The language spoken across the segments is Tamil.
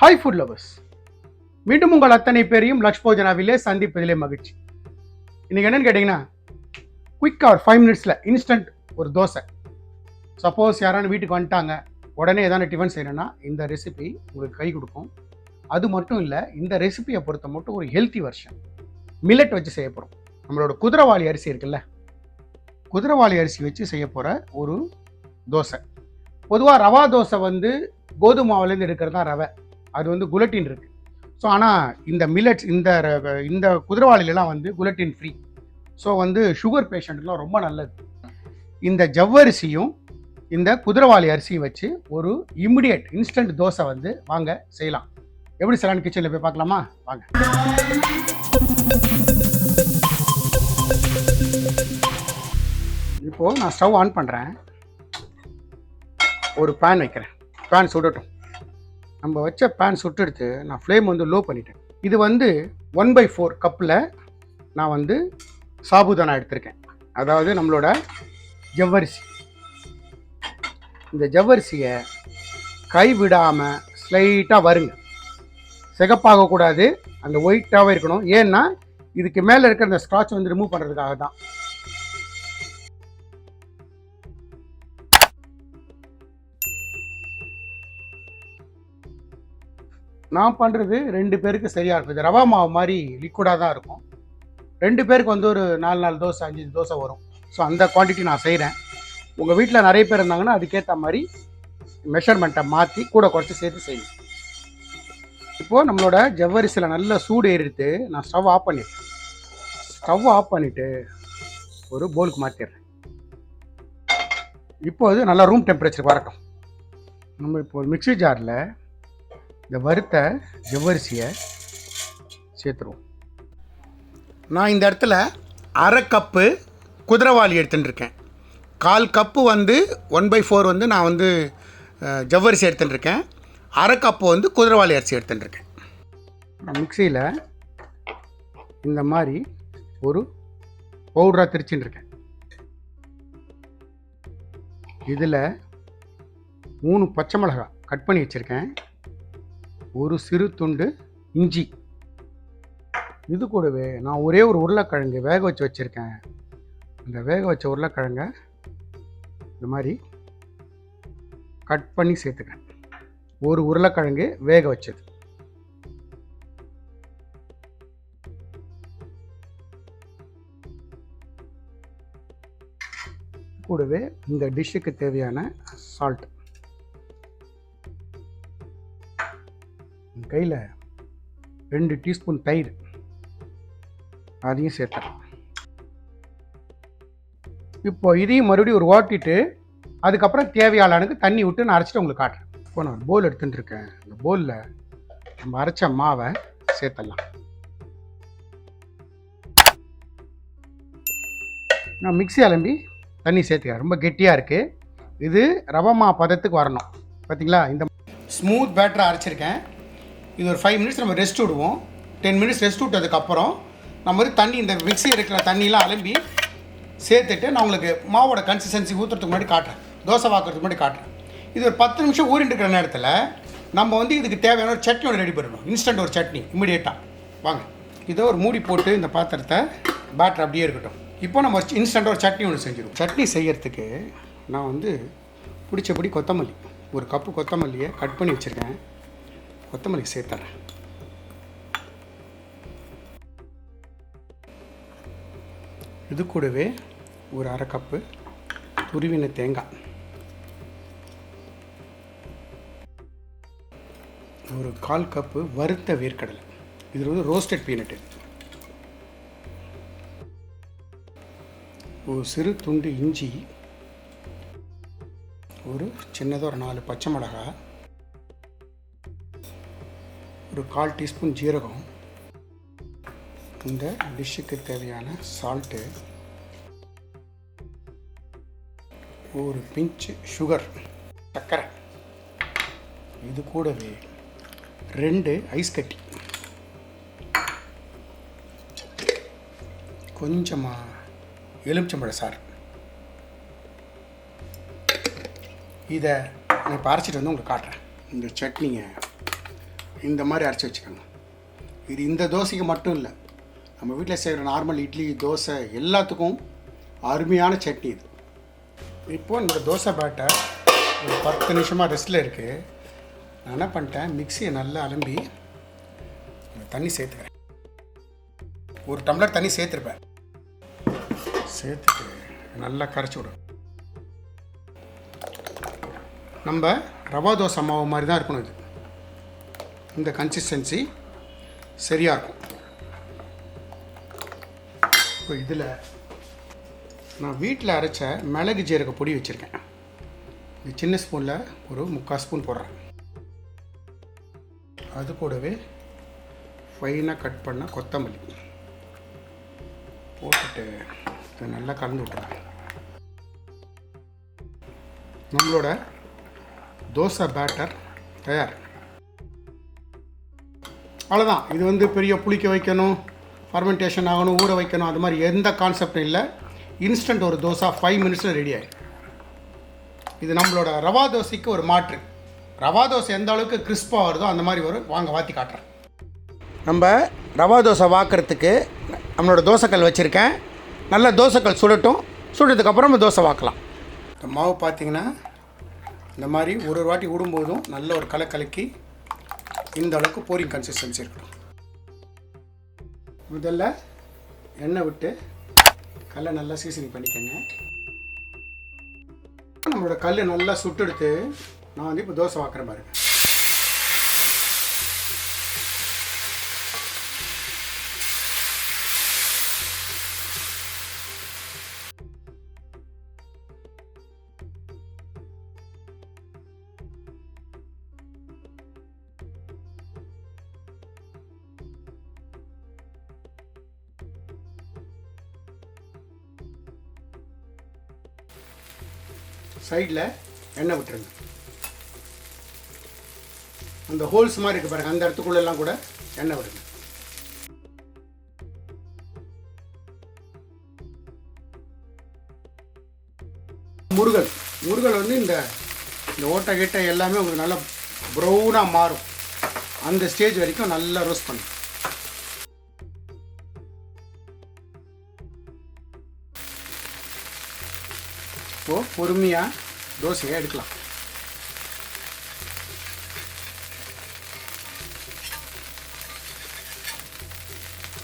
ஹாய் ஃபுட் லவர்ஸ் மீண்டும் உங்கள் அத்தனை பேரையும் லக்ஷ் போஜனாவிலே சந்திப்பதிலே மகிழ்ச்சி. இன்றைக்கி என்னென்னு கேட்டிங்கன்னா குயிக்காக ஒரு ஃபைவ் மினிட்ஸில் இன்ஸ்டன்ட் ஒரு தோசை. சப்போஸ் யாரான வீட்டுக்கு வந்துட்டாங்க உடனே எதான டிஃபன் செய்யணும்னா இந்த ரெசிபி உங்களுக்கு கை கொடுக்கும். அது மட்டும் இல்லை இந்த ரெசிபியை பொறுத்த மட்டும் ஒரு ஹெல்த்தி வெர்ஷன் மில்லட் வச்சு செய்ய போகிறோம் நம்மளோட குதிரைவாளி அரிசி இருக்குல்ல குதிரைவாளி அரிசி வச்சு செய்ய போகிற ஒரு தோசை. பொதுவாக ரவா தோசை வந்து கோதுமாவிலேருந்து எடுக்கிறது தான் ரவை. அது வந்து குலட்டின் இருக்கு. ஸோ ஆனால் இந்த மில்லட்ஸ் இந்த இந்த குதிரவாளிலலாம் வந்து குலட்டின் ஃப்ரீ ஸோ வந்து சுகர் பேஷண்ட்டுக்குலாம் ரொம்ப நல்லது. இந்த ஜவ்வரிசியும் இந்த குதிரவாளி அரிசியும் வச்சு ஒரு இமிடியட் இன்ஸ்டன்ட் தோசை வந்து வாங்க செய்யலாம். எப்படி செய்யலாம்னு கிச்சனில் போய் பார்க்கலாமா? வாங்க. இப்போது நான் ஸ்டவ் ஆன் பண்ணுறேன் ஒரு பேன் வைக்கிறேன். பேன் சுடட்டும். நம்ம வச்ச பேன் சுட்டெடுத்து நான் ஃப்ளேம் வந்து லோ பண்ணிட்டேன். இது வந்து ஒன் பை ஃபோர் கப்பில் நான் வந்து சாபுதானா எடுத்திருக்கேன். அதாவது நம்மளோட ஜவ்வரிசி. இந்த ஜவ்வரிசியை கைவிடாமல் ஸ்லைட்டாக வருங்க. சிகப்பாகக்கூடாது அந்த ஒயிட்டாகவே இருக்கணும். ஏன்னா இதுக்கு மேலே இருக்கிற அந்த ஸ்க்ராட்ச் வந்து ரிமூவ் பண்ணுறதுக்காக தான் நான் பண்ணுறது ரெண்டு பேருக்கு சரியாக இருக்கும். இது ரவா மாவு மாதிரி லிக்விடாக தான் இருக்கும். ரெண்டு பேருக்கு வந்து ஒரு நாலு நாலு தோசை அஞ்சு தோசை வரும். ஸோ அந்த குவான்டிட்டி நான் செய்கிறேன் உங்கள் வீட்டில் நிறைய பேர் இருந்தாங்கன்னா அதுக்கேற்ற மாதிரி மெஷர்மெண்ட்டை மாற்றி கூட குறைச்சி சேர்த்து செய்யணும். இப்போது நம்மளோட ஜவ்வரிசியில் நல்ல சூடு ஏறிட்டு நான் ஸ்டவ் ஆஃப் பண்ணிடுறேன். ஸ்டவ் ஆஃப் பண்ணிவிட்டு ஒரு போலுக்கு மாற்றிடுறேன் இப்போது நல்லா ரூம் டெம்பரேச்சர் வரட்டும். நம்ம இப்போ ஒரு மிக்ஸி ஜாரில் இந்த வறுத்த ஜவ்வரிசியை சேர்த்துருவோம். நான் இந்த இடத்துல அரை கப்பு குதிரைவாளி எடுத்துட்டுருக்கேன் கால் கப்பு வந்து ஒன் பை ஃபோர் வந்து நான் வந்து ஜவ்வரிசி எடுத்துட்டுருக்கேன் அரை கப்பு வந்து குதிரைவாளி அரிசி எடுத்துட்டுருக்கேன் நான் மிக்சியில் இந்த மாதிரி ஒரு பவுடராக திரிச்சுட்டு இருக்கேன். இதில் மூணு பச்சை மிளகாய் கட் பண்ணி வச்சுருக்கேன். ஒரு சிறு துண்டு இஞ்சி. இது கூடவே நான் ஒரே ஒரு உருளைக்கிழங்கு வேக வச்சு வச்சுருக்கேன். இந்த வேக வச்ச உருளைக்கிழங்கை இந்த மாதிரி கட் பண்ணி சேர்த்துக்கிறேன். ஒரு உருளைக்கிழங்கு வேக வச்சது. கூடவே இந்த டிஷ்ஷுக்கு தேவையான சால்ட் கையில் ரெண்டு டீஸ்பூன் தயிர். அதையும் சேர்த்தேன். இப்போ இதையும் மறுபடியும் ஒரு ஓட்டிட்டு அதுக்கப்புறம் தேவையான அளவுக்கு தண்ணி விட்டு நான் அரைச்சிட்டு உங்களுக்கு காட்டுறேன். இப்போ நான் ஒரு போல் எடுத்துட்டு இருக்கேன். இந்த போலில் நம்ம அரைச்ச மாவை சேர்த்தலாம் நான் மிக்ஸி அலம்பி தண்ணி சேர்த்துக்கிறேன். ரொம்ப கெட்டியாக இருக்குது இது ரவமா பதத்துக்கு வரணும். பார்த்தீங்களா இந்த ஸ்மூத் பேட்டரை அரைச்சிருக்கேன். இது ஒரு ஃபைவ் மினிட்ஸ் நம்ம ரெஸ்ட் விடுவோம். டென் மினிட்ஸ் ரெஸ்ட் விட்டதுக்கப்புறம் நம்ம வந்து தண்ணி இந்த மிக்ஸி இருக்கிற தண்ணியெலாம் அலம்பி சேர்த்துட்டு நான் உங்களுக்கு மாவோட கன்சிஸ்டன்சி ஊற்றுறதுக்கு முன்னாடி காட்டுறேன். தோசை வாக்குறதுக்கு முன்னாடி காட்டுறேன். இது ஒரு பத்து நிமிஷம் ஊறிட்டு இருக்கிற நேரத்தில் நம்ம வந்து இதுக்கு தேவையான ஒரு சட்னி ஒன்று ரெடி பண்ணணும் இன்ஸ்டன்ட் ஒரு சட்னி இமிடியேட்டாக வாங்க. இதை ஒரு மூடி போட்டு இந்த பாத்திரத்தை பேட்டர் அப்படியே இருக்கட்டும். இப்போ நம்ம இன்ஸ்டண்ட்டாக ஒரு சட்னி ஒன்று செஞ்சிடும் சட்னி செய்கிறதுக்கு நான் வந்து பிடிச்சபடி கொத்தமல்லி ஒரு கப்பு கொத்தமல்லியை கட் பண்ணி வச்சுருக்கேன். கொத்தமல்லி சேர்த்துறேன் இது கூடவே ஒரு அரை கப்பு துருவின தேங்காய். ஒரு கால் கப்பு வறுத்த வேர்க்கடலை. இது வந்து ரோஸ்டட் பீனட்டு ஒரு சிறு துண்டு இஞ்சி ஒரு சின்னதாக ஒரு நாலு பச்சை மிளகாய் ஒரு கால் டீஸ்பூன் ஜீரகம். இந்த டிஷ்ஷுக்கு தேவையான சால்ட்டு ஒரு பிஞ்சு சுகர் சர்க்கரை. இது கூடவே ரெண்டு ஐஸ் கட்டி. கொஞ்சமாக எலுமிச்சம்பழ சாறு. இதை நான் பறைச்சிட்டு வந்து உங்களுக்கு காட்டுறேன். இந்த சட்னியை இந்த மாதிரி அரைச்சி வச்சுக்கோங்க. இது இந்த தோசைக்கு மட்டும் இல்லை நம்ம வீட்டில் செய்கிற நார்மல் இட்லி தோசை எல்லாத்துக்கும் அருமையான சட்னி இது. இப்போது இந்த தோசை பேட்டை ஒரு பத்து நிமிஷமாக ரெஸ்ட்டில் இருக்குது நான் என்ன பண்ணிட்டேன் மிக்சியை நல்லா அலம்பி தண்ணி சேர்த்துக்கிறேன். ஒரு டம்ளர் தண்ணி சேர்த்துருப்பேன். சேர்த்துட்டு நல்லா கரைச்சி விடும் நம்ம ரவா தோசை மாவு மாதிரி தான் இருக்கணும் இது. இந்த கன்சிஸ்டன்சி சரியாக இருக்கும் இப்போ இதில் நான் வீட்டில் அரைச்ச மிளகு ஜீரக பொடி வச்சுருக்கேன். இந்த சின்ன ஸ்பூனில் ஒரு முக்கால் ஸ்பூன் போடுறேன். அது கூடவே ஃபைனாக கட் பண்ண கொத்தமல்லி. போட்டுட்டு இதை நல்லா கலந்து விட்டுறேன். நம்மளோட தோசை பேட்டர் தயார். அவ்வளோதான் இது வந்து பெரிய புளிக்க வைக்கணும் ஃபர்மெண்டேஷன் ஆகணும் ஊற வைக்கணும் அது மாதிரி எந்த கான்செப்டும் இல்லை. இன்ஸ்டன்ட் ஒரு தோசை ஃபைவ் மினிட்ஸில் ரெடி ஆகிடும் இது நம்மளோட ரவா தோசைக்கு ஒரு மாற்று. ரவா தோசை எந்த அளவுக்கு கிறிஸ்பாக வருதோ அந்த மாதிரி ஒரு வாங்க வாத்தி காட்டுறேன். நம்ம ரவா தோசை வாக்குறதுக்கு நம்மளோட தோசைக்கல் வச்சுருக்கேன். நல்ல தோசைக்கல் சுடட்டும். சுடுறதுக்கப்புறம் நம்ம தோசை வாக்கலாம். இந்த மாவு பார்த்தீங்கன்னா இந்த மாதிரி ஒரு ஒரு வாட்டி விடும்போதும் நல்ல ஒரு கலை கலக்கி இந்த அளவுக்கு போரிங் கன்சிஸ்டன்சி இருக்கணும். முதல்ல எண்ணெய் விட்டு கல்லை நல்லா சீசனிங் பண்ணிக்கோங்க. நம்மளோட கல் நல்லா சுட்டெடுத்து நான் வந்து இப்போ தோசை வாக்குற பாருங்க. சைடில் எண்ணெய் விட்டுருங்க. அந்த ஹோல்ஸ் மாதிரி இருக்குது பாருங்கள் அந்த இடத்துக்குள்ளெல்லாம் கூட எண்ணெய் விடுங்க. முருகல் முருகல் வந்து இந்த இந்த ஓட்டை கீட்டை எல்லாமே உங்களுக்கு நல்லா ப்ரௌனாக மாறும். அந்த ஸ்டேஜ் வரைக்கும் நல்லா ரோஸ்ட் பண்ணும் இப்போது பொறுமையாக தோசையை எடுக்கலாம்.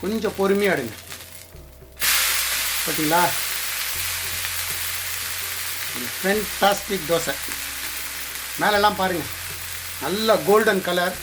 கொஞ்சம் பொறுமையாக எடுங்க. பார்த்தீங்களா ஃபென்டாஸ்டிக் தோசை. மேலெல்லாம் பாருங்கள் நல்ல கோல்டன் கலர்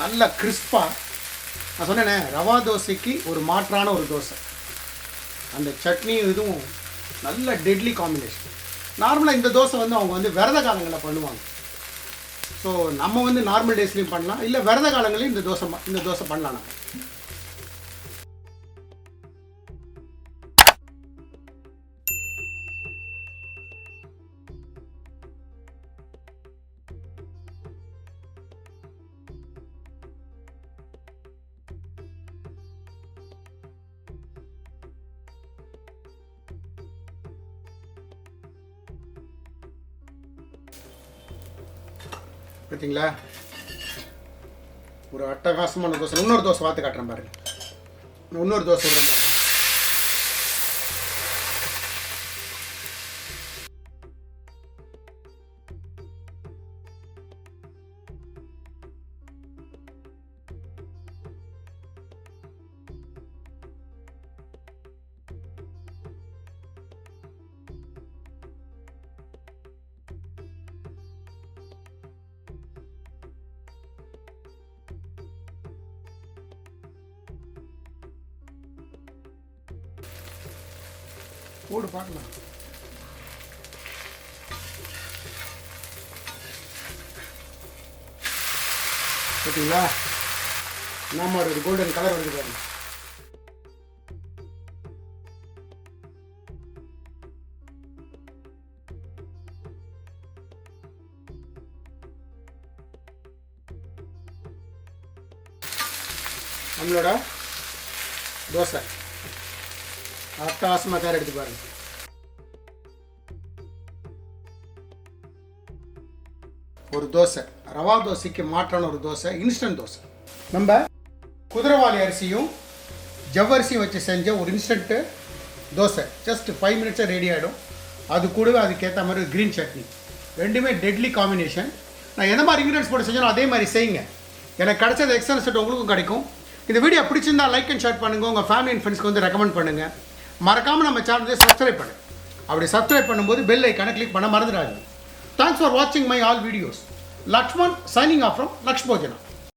நல்ல கிறிஸ்பாக நான் சொன்னேனே ரவா தோசைக்கு ஒரு மாற்றான ஒரு தோசை. அந்த சட்னியும் இதுவும் நல்ல டெட்லி காம்பினேஷன் நார்மலாக இந்த தோசை வந்து அவங்க வந்து விரத காலங்களில் பண்ணுவாங்க. ஸோ நம்ம வந்து நார்மல் டேஸ்லேயும் பண்ணலாம் இல்லை விரத காலங்களையும் இந்த தோசை இந்த தோசை பண்ணலாம் நம்ம. பார்த்தீங்களா? ஒரு அட்டகாசமான தோசை. இன்னொரு தோசை பார்த்து காட்டுறேன் பாருங்க. இன்னொரு தோசை போடு பார்க்கலாம். பார்த்தீங்களா? நம்ம ஒரு கோல்டன் கலர் வருது பாருங்க. நம்மளோட தோசை. அட்டகாசமாக தயார் எடுத்து பாருங்க. ஒரு தோசை ரவா தோசைக்கு மாற்றான ஒரு தோசை இன்ஸ்டன்ட் தோசை. நம்ம குதிரைவாளி அரிசியும் ஜவ்வரிசியும் வச்சு செஞ்ச ஒரு இன்ஸ்டன்ட்டு தோசை. ஜஸ்ட் ஃபைவ் மினிட்ஸாக ரெடி ஆகிடும் அது கூடவே அதுக்கேற்ற மாதிரி க்ரீன் சட்னி. ரெண்டுமே டெட்லி காம்பினேஷன் நான் எந்த மாதிரி இன்க்ரீடியன்ஸ் போட்டு செஞ்சாலும் அதே மாதிரி செய்யுங்க. எனக்கு கிடைச்சது எக்ஸல் செட் உங்களுக்கும் கிடைக்கும். இந்த வீடியோ பிடிச்சிருந்தா லைக் அண்ட் ஷேர் பண்ணுங்கள் உங்கள் ஃபேமிலி அண்ட் ஃப்ரெண்ட்ஸ்க்கு வந்து ரெக்கமெண்ட் பண்ணுங்கள் மறக்காமல் நம்ம சேனலை சப்ஸ்கிரைப் பண்ணு. அப்படி சப்ஸ்கிரைப் பண்ணும்போது பெல் ஐக்கானை கிளிக் பண்ண மறந்துடாது தேங்க்ஸ் ஃபார் வாட்சிங் my all videos Lakshman signing off from Lakshmojana